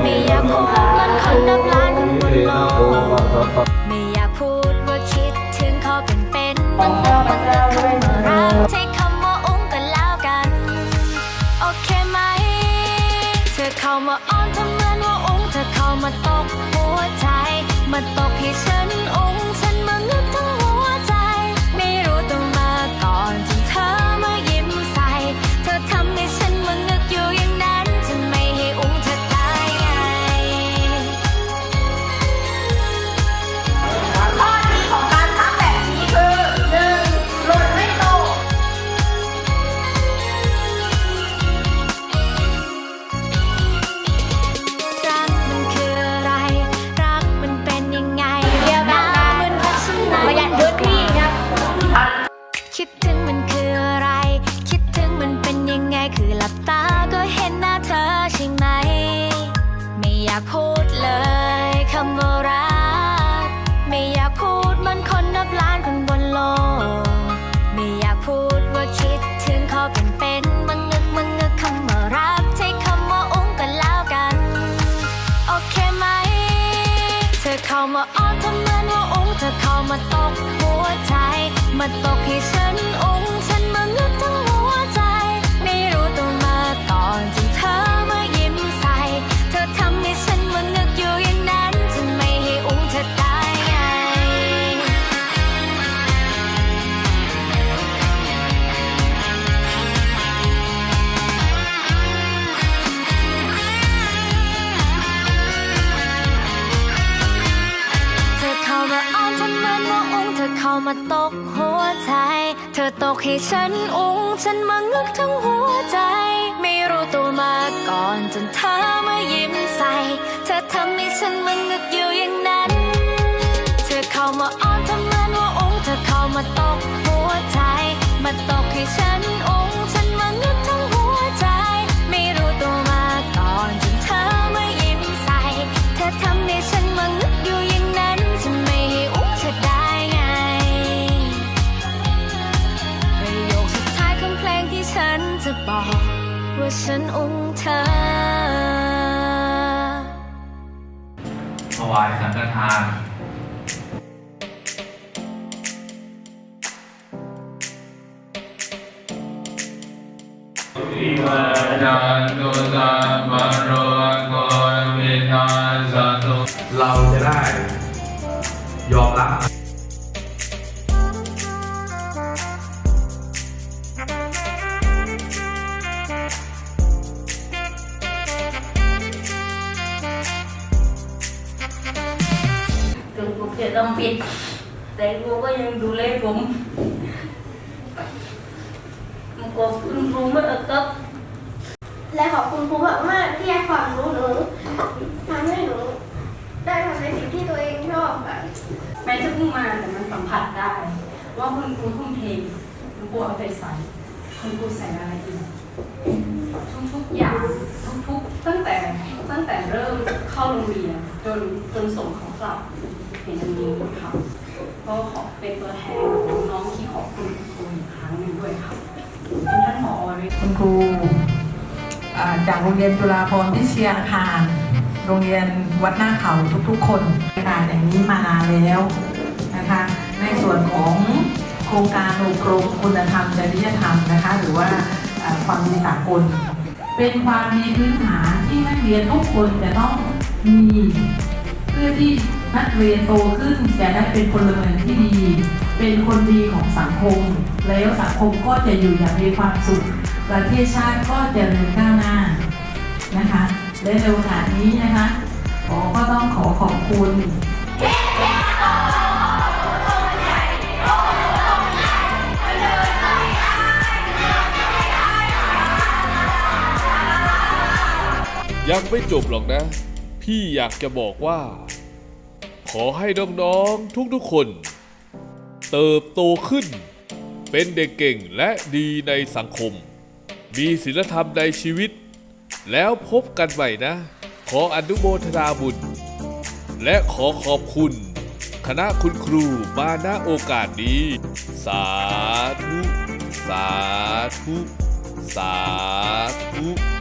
ไม่อยากพูดมันคนนับล้านคนบนโลกไม่อยากพูดว่าคิดถึงเขาเป็นเป็นมันมันมันคำว่ารักใช้คำว่าอุ้งกันแล้วกัน โอเคไหม เธอเข้ามาอ้อนทำเหมือนว่าอุ้งเธอเข้ามาตกหัวใจ มาตกให้ฉันอุ้ มาอ้อนทำเหมือนว่าอุ้งเธอเข้ามาตกหัวใจ มาตกให้ฉัน มาตกหัวใจ เธอตกให้ฉันอุ้งฉันมางึกทั้งหัวใจ ไม่รู้ตัวมาก่อนจนเธอมายิ้มใส่ เธอทำให้ฉันมางึกอยู่อย่างนั้น เธอเข้ามาอ้อนทำเหมือนว่าอุ้งเธอเข้ามาตกหัวใจ มาตกให้ฉันอุ้ง ฉันองค์เธอถวายสังฆทานอิมานันตุ ต้องผิด แต่ครูก็ยังดูแลผมผมขอบคุณครูมากครับ และขอบคุณครูมากๆที่ให้ความรู้หนูทำให้หนูได้ทำในสิ่งที่ตัวเองชอบค่ะแม้จะเพิ่งมาแต่มันสัมผัสได้ ว่าคุณครูทุ่มเทคุณครูเอาใจใส่คุณครูใส่รายละเอียดทุกๆอย่างทุกๆตั้งแต่ตั้งแต่เริ่มเข้าโรงเรียนจนจนส่งเขากลับเห็นตรงนี้ค่ะ ก็ขอเป็นตัวแทนน้องที่ขอบคุณคุณครูอีกครั้งหนึ่งด้วยค่ะคุณท่านผอเลยคุณครูจากโรงเรียนจุฬาภรณ์พิเชียอาคารโรงเรียนวัดหน้าเขาทุกๆ คนงานอย่างนี้มาแล้วนะคะในส่วนของโครงการอบรมคุณธรรมจริยธรรมนะคะหรือว่าความดีสากล เป็นความดีพื้นฐานที่นักเรียนทุกคนจะต้องมีเพื่อที่ นักเรียนโตขึ้นจะได้เป็นพลเมืองที่ดี เป็นคนดีของสังคม แล้วสังคมก็จะอยู่อย่างมีความสุข ประเทศชาติก็จะเจริญก้าวหน้านะคะ และในโอกาสนี้นะคะขอก็ต้องขอขอบคุณยังไม่จบหรอกนะ พี่อยากจะบอกว่า ขอให้น้องๆทุกๆคน เติบโตขึ้น เป็นเด็กเก่งและดีในสังคม มีศีลธรรมในชีวิต แล้วพบกันใหม่นะ ขออนุโมทนาบุญ และขอขอบคุณ คณะคุณครูมาณโอกาสนี้ สาธุ สาธุสสาธุ